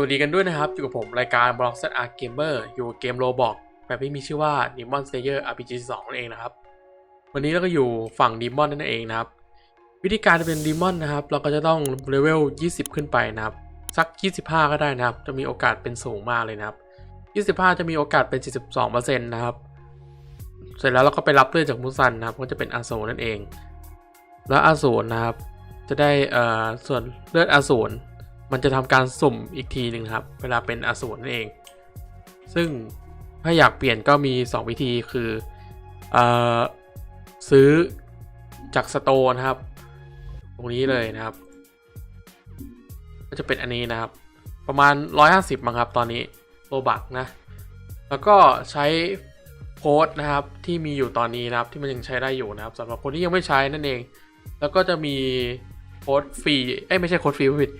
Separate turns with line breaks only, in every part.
วัสดีกันด้วยนะครับ อยู่กับผมรายการ b l o g s a r Gamer อยู่กับเกมโรบอกแบบที่มีชื่อว่า Demon Slayer RPG 2นั่นเองนะครับ วันนี้เราก็อยู่ฝั่ง Demon นั่นเองนะครับ วิธีการจะเป็น Demon นะครับ เราก็จะต้องเลเวล 20 ขึ้นไปนะครับ สัก 25 ก็ได้นะครับ จะมีโอกาสเป็นสูงมากเลยนะครับ 25 จะมีโอกาสเป็น 42%นะครับ เสร็จแล้วเราก็ไปรับเลือดจากมุซันนะครับ ก็จะเป็นอาโซนั่นเอง แล้วอาสูรนะครับ จะได้เอ่อส่วนเลือดอาสูร มันจะทำการสุ่มอีกทีหนึ่งครับ เวลาเป็นอสูรนั่นเอง ซึ่งถ้าอยากเปลี่ยนก็มี 2 วิธีคืออซื้อจากสโตร์นะครับ ตรงนี้เลยนะครับ ก็จะเป็นอันนี้นะครับ ประมาณ 150มั้งครับตอนนี้โลบักนะ แล้วก็ใช้โค้ดนะครับที่มีอยู่ตอนนี้นะครับที่มันยังใช้ได้อยู่นะครับสำหรับคนที่ยังไม่ใช้นั่นเอง แล้วก็จะมีโค้ดฟรีเอ้ยไม่ใช่โค้ดฟรีผิด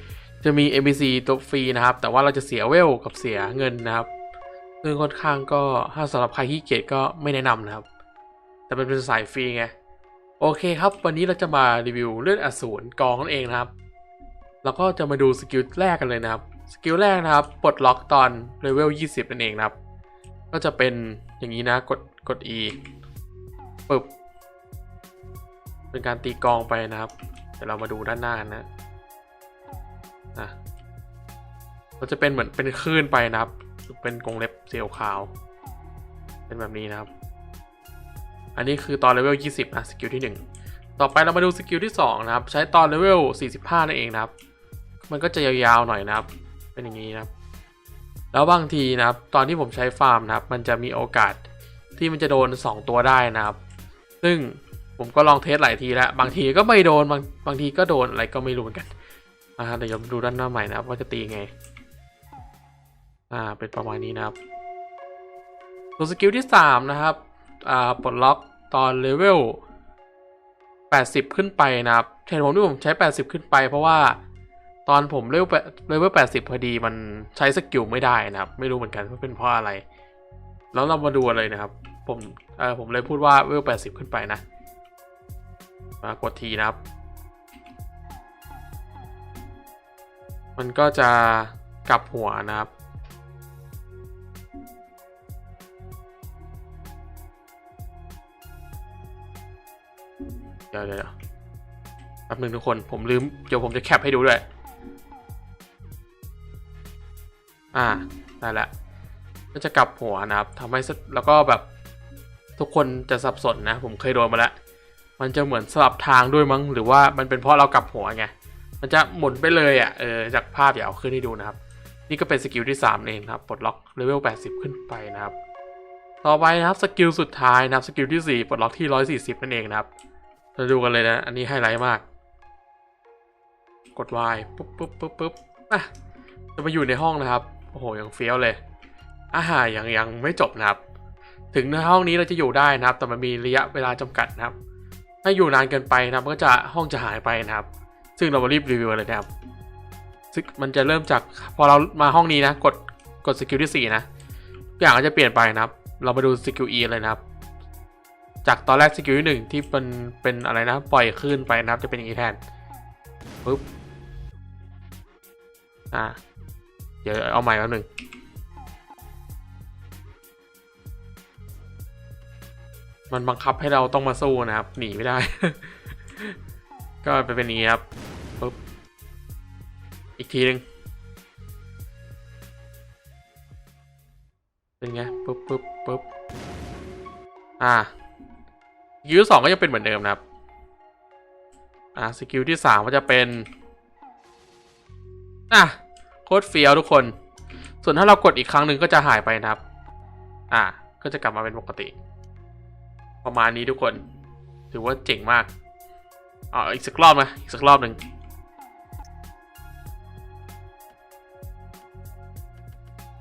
จะมี NPC ตัวฟรีนะครับ แต่ว่าเราจะเสียเวลกับเสียเงินนะครับซึ่งค่อนข้างก็ถ้าสำหรับใครที่เกียจก็ไม่แนะนำนะครับ แต่มันเป็นสายฟรีไง โอเคครับ วันนี้เราจะมารีวิวเลือดอสูรกองนั่นเองนะครับ แล้วก็จะมาดูสกิลแรกกันเลยนะครับ สกิลแรกนะครับปลดล็อกตอนเลเวล 20 นั่นเองนะครับ ก็จะเป็นอย่างนี้นะ กดกด E ปึ๊บ เป็นการตีกองไปนะครับ เดี๋ยวเรามาดูด้านหน้านะ นะก็จะเป็นเหมือนเป็นคลื่นไปนะครับ เป็นกรงเล็บสีขาว เป็นแบบนี้นะครับ อันนี้คือตอนเลเวล 20 นะ สกิลที่ 1 ต่อไปเรามาดูสกิลที่ 2 นะครับ ใช้ตอนเลเวล 45 นั่นเองนะครับ มันก็จะยาวๆหน่อยนะครับ เป็นอย่างนี้นะครับ แล้วบางทีนะครับ ตอนที่ผมใช้ฟาร์มนะครับ มันจะมีโอกาสที่มันจะโดน 2 ตัวได้นะครับ ซึ่งผมก็ลองเทสหลายทีแล้ว บางทีก็ไม่โดน บางบางทีก็โดนอะไรก็ไม่รู้เหมือนกัน อ่าเดี๋ยวดูด้านหน้าใหม่นะครับว่าจะตีไง อ่า เป็นประมาณนี้นะครับส่วนสกิลที่ 3 นะครับ อ่า ปลดล็อกตอนเลเวล 80 ขึ้นไปนะครับเหตุผลที่ผมใช้ 80 ขึ้นไป เพราะว่าตอนผมเลเวลเลเวล80 พอดีมันใช้สกิลไม่ได้นะครับ ไม่รู้เหมือนกันว่าเป็นเพราะอะไร แล้วเรามาดูกันเลยนะครับ ผม เออผมเลยพูดว่าเลเวล80 ขึ้นไปนะ มากดทีนะครับ มันก็จะกลับหัวนะครับ เดี๋ยวเดี๋ยวแป๊บหนึงทุกคนผมลืม เดี๋ยวผมจะแคปให้ดูด้วย อ่าได้ล้วก็จะกลับหัวนะครับทำให้แล้วก็แบบทุกคนจะสับสนนะ ผมเคยโดนมาแล้ว มันจะเหมือนสลับทางด้วยมั้งหรือว่ามันเป็นเพราะเรากลับหัวไง มันจะหมุนไปเลยอะเออจากภาพเดี๋ยวเอาขึ้นให้ดูนะครับ นี่ก็เป็นสกิลที่ 3 เองนะครับปลดล็อกเลเวล 80 ขึ้นไปนะครับ ต่อไปนะครับสกิลสุดท้ายนะครับสกิลที่ 4 ปลดล็อกที่ 140 นั่นเองนะครับเราดูกันเลยนะ อันนี้ไฮไลท์มาก กด Y ปุ๊บปุ๊บปุ๊บปุ๊บอะจะมาอยู่ในห้องนะครับโอ้โหยังเฟี้ยวเลยอาหารยังยังไม่จบนะครับ ถึงในห้องนี้เราจะอยู่ได้นะครับ แต่มันมีระยะเวลาจำกัดนะครับ ถ้าอยู่นานเกินไปนะครับก็จะห้องจะหายไปนะครับ ซึ่งเรามารีบรีวิวเลยนะครับซึ่งมันจะเริ่มจากพอเรามาห้องนี้นะ กดกดสกิลที่ 4 นะทุกอย่างก็จะเปลี่ยนไปนะครับ เรามาดูสกิล E เลยนะครับ จากตอนแรกสกิลที่หนึ่งที่เป็นเป็นอะไรนะ ปล่อยคลื่นไปนะครับ จะเป็นอย่างนี้แทนปุ๊บอ่าเดี๋ยวเอาใหม่แป๊บหนึ่งมันบังคับให้เราต้องมาสู้นะครับ หนีไม่ได้ ก็ไปเป็นอย่างนี้ครับ อีกทีหนึ่งเป็นไงปุ๊บปุ๊บปุ๊บอ่าสกิลสองก็ยังเป็นเหมือนเดิมนะครับ อ่าสกิลที่สามก็จะเป็น อะโคตรเฟี้ยวทุกคน ส่วนถ้าเรากดอีกครั้งหนึ่งก็จะหายไปนะครับ อ่า ก็จะกลับมาเป็นปกติ ประมาณนี้ทุกคน ถือว่าเจ๋งมากอ่าอีกสักรอบนะอีกสักรอบหนึ่ง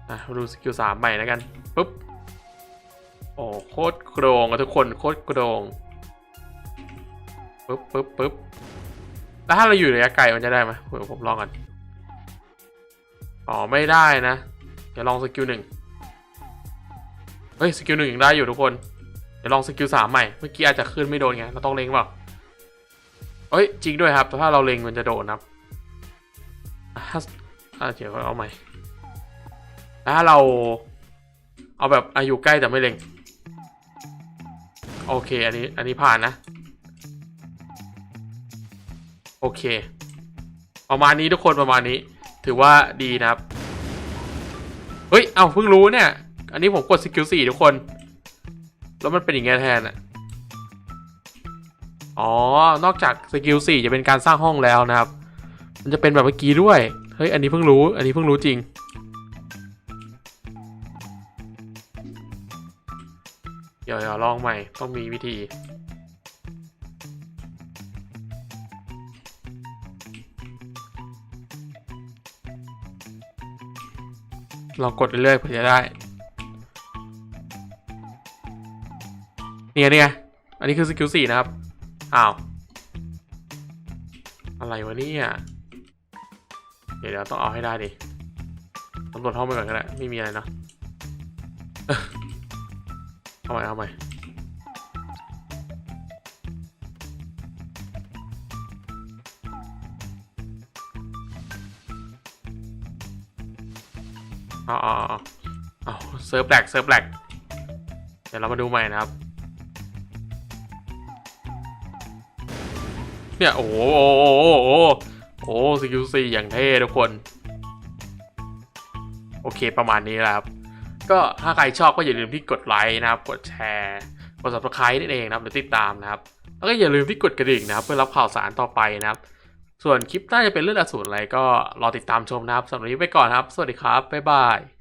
อะดูสกิลสามใหม่แล้วกันปุ๊บโอ้โคตรโกรงอะทุกคนโคตรโกรงปุ๊บปุ๊บปุ๊บแล้วถ้าเราอยู่ระยะไกลมันจะได้ไหมเดี๋ยวผมลองกันอ๋อไม่ได้นะ เดี๋ยวลองสกิลหนึ่งเฮ้ยสกิลหนึ่งยังได้อยู่ทุกคน เดี๋ยวลองสกิลสามใหม่เมื่อกี้อาจจะขึ้นไม่โดนไงเราต้องเล็งเปล่าเอ้ยจริงด้วยครับแต่ถ้าเราเล็งมันจะโดนครับอะถ้าเดี๋ยวเอาใหม่ แล้วถ้าเรา เอาแบบอายุใกล้แต่ไม่เล็ง โอเค อันนี้ อันนี้ผ่านนะ โอเค ประมาณนี้ทุกคนประมาณนี้ ถือว่าดีนะครับ เฮ้ย เอ้าเพิ่งรู้เนี่ย อันนี้ผมกดสกิลสี่ทุกคน แล้วมันเป็นอย่างเงี้ยแทนอะอ๋อ นอกจากสกิลสี่จะเป็นการสร้างห้องแล้วนะครับ มันจะเป็นแบบเมื่อกี้ด้วย เฮ้ย อันนี้เพิ่งรู้ อันนี้เพิ่งรู้จริง ดี๋ยวเดี๋ยวลองใหม่ต้องมีวิธี ลองกดเรื่อยๆเผื่อจะได้ เนี่ยเนี่ยอันนี้คือสกิลสี่นะครับ อ้าว อะไรวะเนี่ย เดี๋ยวเดี๋ยวต้องเอาให้ได้ดิตำรวจห้องไปก่อนก็ได้ไม่มีอะไรเนาะ เอาใหม่เอาใหม่เอาเอาเอาเซิร์ฟแบกเซิร์ฟแบกเดี๋ยวเรามาดูใหม่นะครับ เนี่ยโอ้โหโอ้โหโอ้โหโอ้โหสกิลสี่อย่างเท่ทุกคน โอเคประมาณนี้แหละครับ ก็ถ้าใครชอบก็อย่าลืมที่กดไลค์นะครับ กดแชร์กด subscribe นั่นเองนะครับหรือติดตามนะครับ แล้วก็อย่าลืมที่กดกระดิ่งนะครับ เพื่อรับข่าวสารต่อไปนะครับ ส่วนคลิปหน้าจะเป็นเรื่องอสูรอะไรก็รอติดตามชมนะครับสำหรับวันนี้ไปก่อนครับ สวัสดีครับบ๊ายบาย